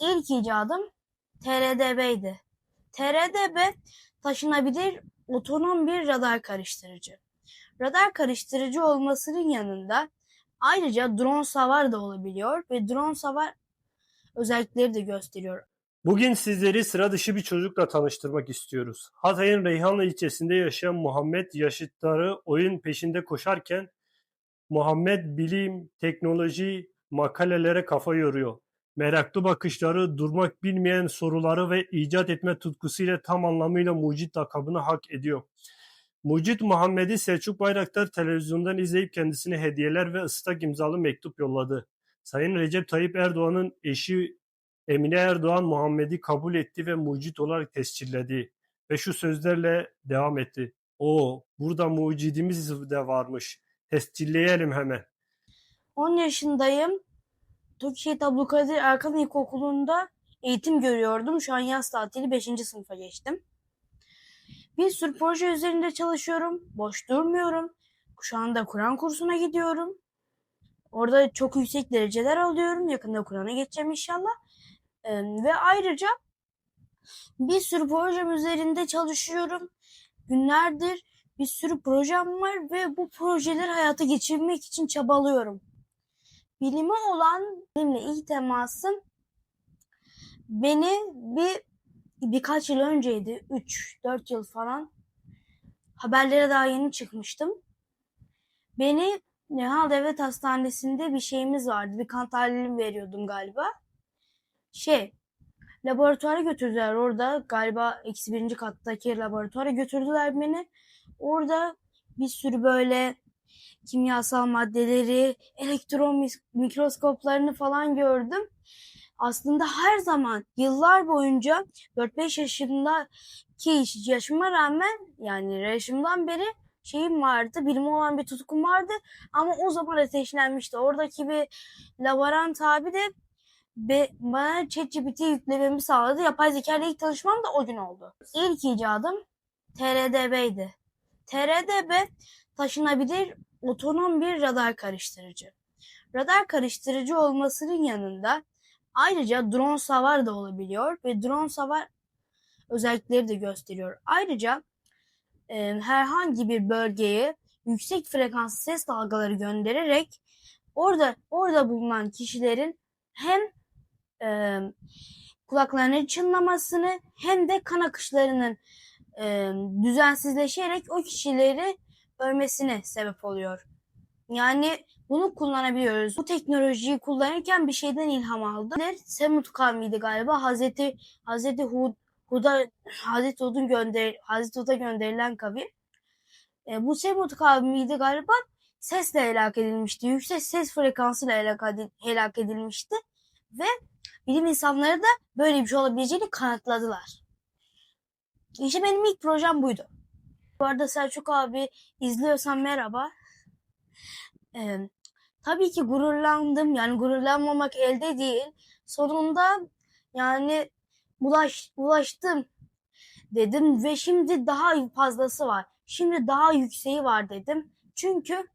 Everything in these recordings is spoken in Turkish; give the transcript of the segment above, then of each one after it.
İlk icadım TRDB'ydi. TRDB taşınabilir otonom bir radar karıştırıcı. Radar karıştırıcı olmasının yanında ayrıca drone savar da olabiliyor ve drone savar özellikleri de gösteriyor. Bugün sizleri sıra dışı bir çocukla tanıştırmak istiyoruz. Hatay'ın Reyhanlı ilçesinde yaşayan Muhammed yaşıtları oyun peşinde koşarken Muhammed bilim, teknoloji, makalelere kafa yoruyor. Meraklı bakışları, durmak bilmeyen soruları ve icat etme tutkusuyla tam anlamıyla mucit lakabını hak ediyor. Mucit Muhammed'i Selçuk Bayraktar televizyondan izleyip kendisine hediyeler ve ıslak imzalı mektup yolladı. Sayın Recep Tayyip Erdoğan'ın eşi Emine Erdoğan Muhammed'i kabul etti ve mucit olarak tescilledi. Ve şu sözlerle devam etti. O, burada mucidimiz de varmış. Tescilleyelim hemen. 10 yaşındayım. Türkiye Abdülkadir Erkan İlkokulu'nda eğitim görüyordum. Şu an yaz tatili 5. sınıfa geçtim. Bir sürü proje üzerinde çalışıyorum. Boş durmuyorum. Şu anda Kur'an kursuna gidiyorum. Orada çok yüksek dereceler alıyorum. Yakında Kur'an'a geçeceğim inşallah. Ee, ve ayrıca bir sürü projem üzerinde çalışıyorum. Günlerdir bir sürü projem var ve bu projeleri hayata geçirmek için çabalıyorum. Bilime olan benimle ilk temasım beni bir birkaç yıl önceydi. 3-4 yıl falan. Haberlere daha yeni çıkmıştım. Beni Nihal Devlet Hastanesi'nde bir şeyimiz vardı. Bir kan tahlili veriyordum galiba. Şey, laboratuvara götürdüler orada. Galiba eksi birinci kattaki laboratuvara götürdüler beni. Orada bir sürü böyle kimyasal maddeleri, elektron mikroskoplarını falan gördüm. Aslında her zaman yıllar boyunca 4-5 yaşındaki yaşıma rağmen yani yaşımdan beri şeyim vardı, bilime olan bir tutkum vardı ama o zaman ateşlenmişti. Oradaki bir laborant abi de be, bana ChatGPT yüklememi sağladı. Yapay zeka ile ilk tanışmam da o gün oldu. İlk icadım TRDB'ydi. TRDB taşınabilir otonom bir radar karıştırıcı. Radar karıştırıcı olmasının yanında ayrıca drone savar da olabiliyor ve drone savar özellikleri de gösteriyor. Ayrıca e, herhangi bir bölgeye yüksek frekanslı ses dalgaları göndererek orada orada bulunan kişilerin hem e, kulaklarının çınlamasını hem de kan akışlarının e, düzensizleşerek o kişileri ölmesine sebep oluyor. Yani bunu kullanabiliyoruz. Bu teknolojiyi kullanırken bir şeyden ilham aldım. Semut kavmiydi galiba. Hazreti Hazreti Hud Hud'a Hazreti Hud'un gönder Hazreti Hud'a gönderilen kavim. E, bu Semut kavmiydi galiba. Sesle helak edilmişti. Yüksek ses frekansıyla helak, helak edilmişti. Ve bilim insanları da böyle bir şey olabileceğini kanıtladılar. İşte benim ilk projem buydu. Bu arada Selçuk abi izliyorsan merhaba. Ee, tabii ki gururlandım. Yani gururlanmamak elde değil. Sonunda yani ulaş, ulaştım dedim ve şimdi daha fazlası var. Şimdi daha yükseği var dedim. Çünkü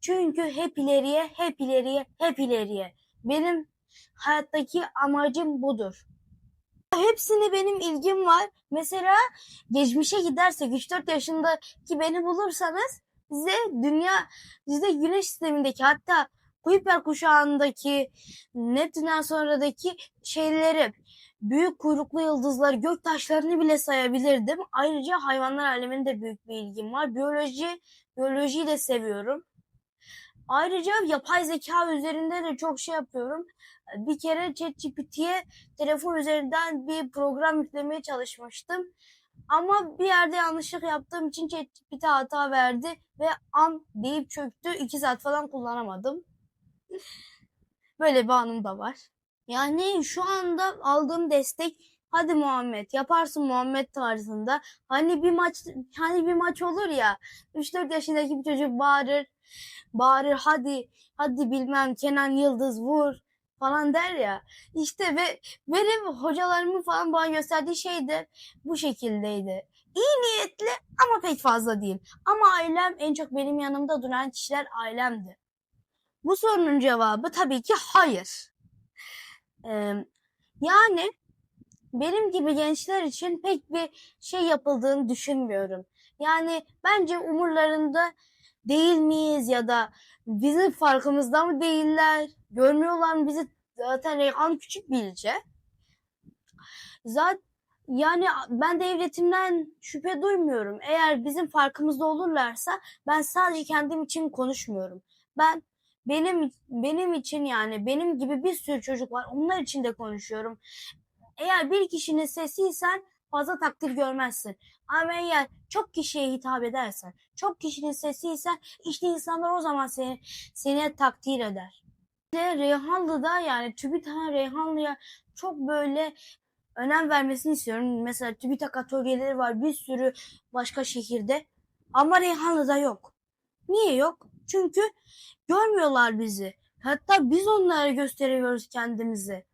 çünkü hep ileriye, hep ileriye, hep ileriye. Benim hayattaki amacım budur. Hepsine benim ilgim var. Mesela geçmişe gidersek 3-4 yaşındaki beni bulursanız size dünya, size güneş sistemindeki hatta Kuiper kuşağındaki Neptün'den sonradaki şeyleri büyük kuyruklu yıldızlar, gök taşlarını bile sayabilirdim. Ayrıca hayvanlar aleminde büyük bir ilgim var. Biyoloji, biyolojiyi de seviyorum. Ayrıca yapay zeka üzerinde de çok şey yapıyorum. Bir kere ChatGPT'ye telefon üzerinden bir program yüklemeye çalışmıştım. Ama bir yerde yanlışlık yaptığım için ChatGPT hata verdi ve an deyip çöktü. İki saat falan kullanamadım. Böyle bir anım da var. Yani şu anda aldığım destek hadi Muhammed yaparsın Muhammed tarzında. Hani bir maç hani bir maç olur ya 3-4 yaşındaki bir çocuk bağırır bağırır hadi hadi bilmem Kenan Yıldız vur falan der ya. İşte ve benim hocalarımın falan bana gösterdiği şey de bu şekildeydi. İyi niyetli ama pek fazla değil. Ama ailem en çok benim yanımda duran kişiler ailemdi. Bu sorunun cevabı tabii ki hayır. Ee, Yani benim gibi gençler için pek bir şey yapıldığını düşünmüyorum. Yani bence umurlarında değil miyiz ya da bizim farkımızda mı değiller? Görmüyorlar mı bizi? Zaten Reyhan küçük bir ilçe. Zaten yani ben devletimden şüphe duymuyorum. Eğer bizim farkımızda olurlarsa ben sadece kendim için konuşmuyorum. Ben benim benim için yani benim gibi bir sürü çocuk var. Onlar için de konuşuyorum. Eğer bir kişinin sesiysen fazla takdir görmezsin. Ama eğer çok kişiye hitap edersen, çok kişinin sesiysen işte insanlar o zaman seni seni takdir eder. Ve Reyhanlı'da yani TÜBİTAK'ın Reyhanlı'ya çok böyle önem vermesini istiyorum. Mesela TÜBİTAK atölyeleri var bir sürü başka şehirde. Ama Reyhanlı'da yok. Niye yok? Çünkü görmüyorlar bizi. Hatta biz onlara gösteriyoruz kendimizi.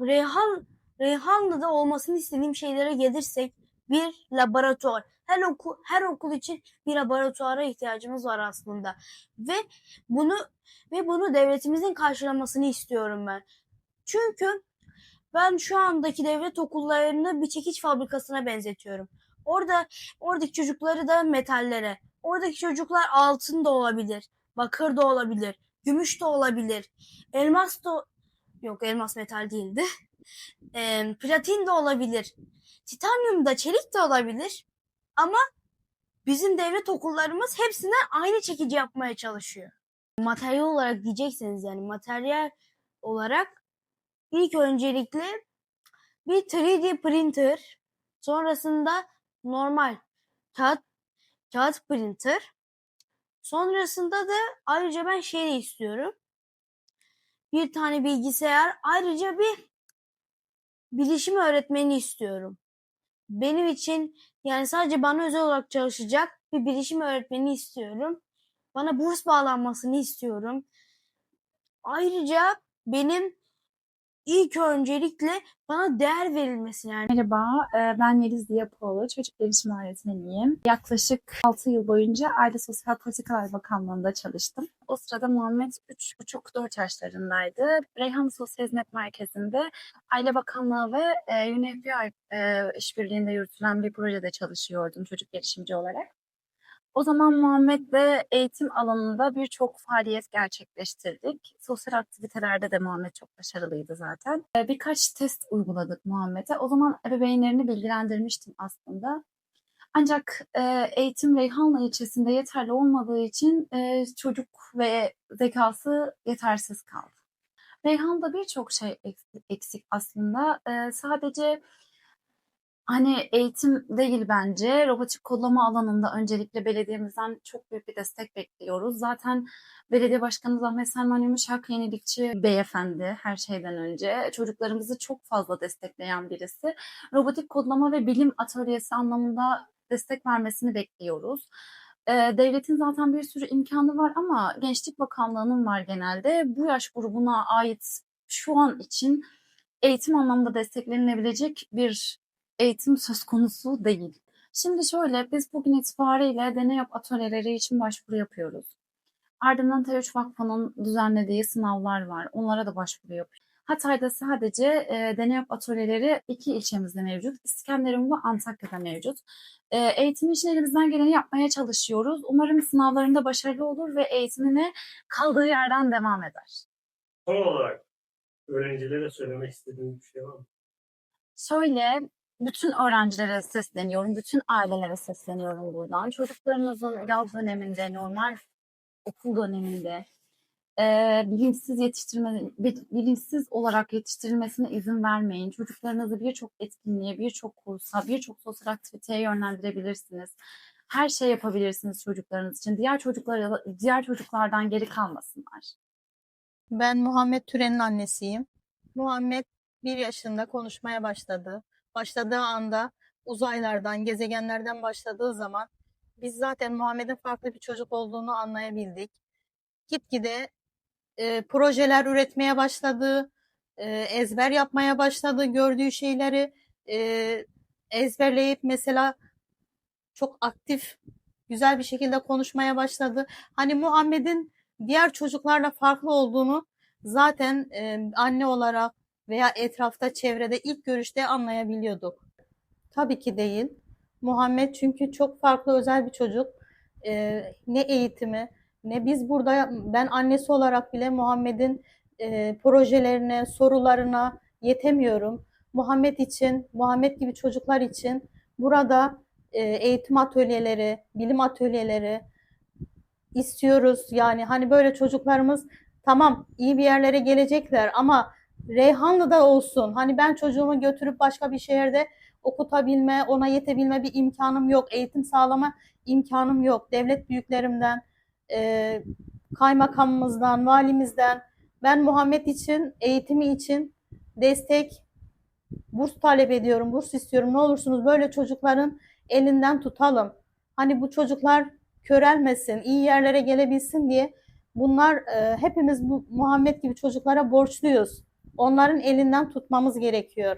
Reyhan, Reyhanlı'da olmasını istediğim şeylere gelirsek bir laboratuvar. Her okul, her okul için bir laboratuvara ihtiyacımız var aslında. Ve bunu ve bunu devletimizin karşılamasını istiyorum ben. Çünkü ben şu andaki devlet okullarını bir çekiç fabrikasına benzetiyorum. Orada oradaki çocukları da metallere. Oradaki çocuklar altın da olabilir, bakır da olabilir, gümüş de olabilir, elmas da yok elmas metal değildi. Eee, platin de olabilir. Titanyum da çelik de olabilir. Ama bizim devlet okullarımız hepsinden aynı çekici yapmaya çalışıyor. Materyal olarak diyecekseniz yani materyal olarak ilk öncelikle bir 3D printer, sonrasında normal kağıt, kağıt printer, sonrasında da ayrıca ben şey istiyorum. Bir tane bilgisayar, ayrıca bir bilişim öğretmeni istiyorum. Benim için yani sadece bana özel olarak çalışacak bir bilişim öğretmeni istiyorum. Bana burs bağlanmasını istiyorum. Ayrıca benim ilk öncelikle bana değer verilmesi yani. Merhaba, e, ben Yeliz Diyapoğlu, çocuk gelişim öğretmeniyim. Yaklaşık 6 yıl boyunca Aile Sosyal Politikalar Bakanlığı'nda çalıştım. O sırada Muhammed 3,5-4 yaşlarındaydı. Reyhan Sosyal Hizmet Merkezi'nde Aile Bakanlığı ve e, UNFPA e, işbirliğinde yürütülen bir projede çalışıyordum çocuk gelişimci olarak. O zaman Muhammed'le eğitim alanında birçok faaliyet gerçekleştirdik. Sosyal aktivitelerde de Muhammed çok başarılıydı zaten. Ee, Birkaç test uyguladık Muhammed'e. O zaman ebeveynlerini bilgilendirmiştim aslında. Ancak e, eğitim Reyhanlı ilçesinde yeterli olmadığı için e, çocuk ve zekası yetersiz kaldı. Reyhan'da birçok şey eks- eksik aslında. E, sadece Hani eğitim değil bence. Robotik kodlama alanında öncelikle belediyemizden çok büyük bir destek bekliyoruz. Zaten belediye başkanımız Ahmet Selman Yumuşak yenilikçi beyefendi her şeyden önce. Çocuklarımızı çok fazla destekleyen birisi. Robotik kodlama ve bilim atölyesi anlamında destek vermesini bekliyoruz. Devletin zaten bir sürü imkanı var ama Gençlik Bakanlığı'nın var genelde. Bu yaş grubuna ait şu an için eğitim anlamında desteklenilebilecek bir eğitim söz konusu değil. Şimdi şöyle biz bugün itibariyle deney yap atölyeleri için başvuru yapıyoruz. Ardından T3 Vakfı'nın düzenlediği sınavlar var. Onlara da başvuru yapıyoruz. Hatay'da sadece e, deney yap atölyeleri iki ilçemizde mevcut. İskenderun ve Antakya'da mevcut. E, eğitim için elimizden geleni yapmaya çalışıyoruz. Umarım sınavlarında başarılı olur ve eğitimine kaldığı yerden devam eder. Son olarak öğrencilere söylemek istediğiniz bir şey var mı? Şöyle bütün öğrencilere sesleniyorum, bütün ailelere sesleniyorum buradan. Çocuklarınızın yaz döneminde, normal okul döneminde eee bilinçsiz yetiştirme, bi- bilinçsiz olarak yetiştirilmesine izin vermeyin. Çocuklarınızı birçok etkinliğe, birçok kursa, birçok sosyal aktiviteye yönlendirebilirsiniz. Her şey yapabilirsiniz çocuklarınız için. Diğer çocuklar diğer çocuklardan geri kalmasınlar. Ben Muhammed Türen'in annesiyim. Muhammed bir yaşında konuşmaya başladı. Başladığı anda uzaylardan, gezegenlerden başladığı zaman biz zaten Muhammed'in farklı bir çocuk olduğunu anlayabildik. Gitgide e, projeler üretmeye başladı, e, ezber yapmaya başladı, gördüğü şeyleri e, ezberleyip mesela çok aktif, güzel bir şekilde konuşmaya başladı. Hani Muhammed'in diğer çocuklarla farklı olduğunu zaten e, anne olarak, veya etrafta çevrede ilk görüşte anlayabiliyorduk. Tabii ki değil. Muhammed çünkü çok farklı özel bir çocuk. Ee, ne eğitimi ne biz burada ben annesi olarak bile Muhammed'in e, projelerine, sorularına yetemiyorum. Muhammed için, Muhammed gibi çocuklar için burada e, eğitim atölyeleri, bilim atölyeleri istiyoruz. Yani hani böyle çocuklarımız tamam iyi bir yerlere gelecekler ama Reyhanlı'da olsun. Hani ben çocuğumu götürüp başka bir şehirde okutabilme, ona yetebilme bir imkanım yok. Eğitim sağlama imkanım yok. Devlet büyüklerimden, e, kaymakamımızdan, valimizden ben Muhammed için, eğitimi için destek, burs talep ediyorum, burs istiyorum. Ne olursunuz böyle çocukların elinden tutalım. Hani bu çocuklar körelmesin, iyi yerlere gelebilsin diye bunlar e, hepimiz bu Muhammed gibi çocuklara borçluyuz. Onların elinden tutmamız gerekiyor.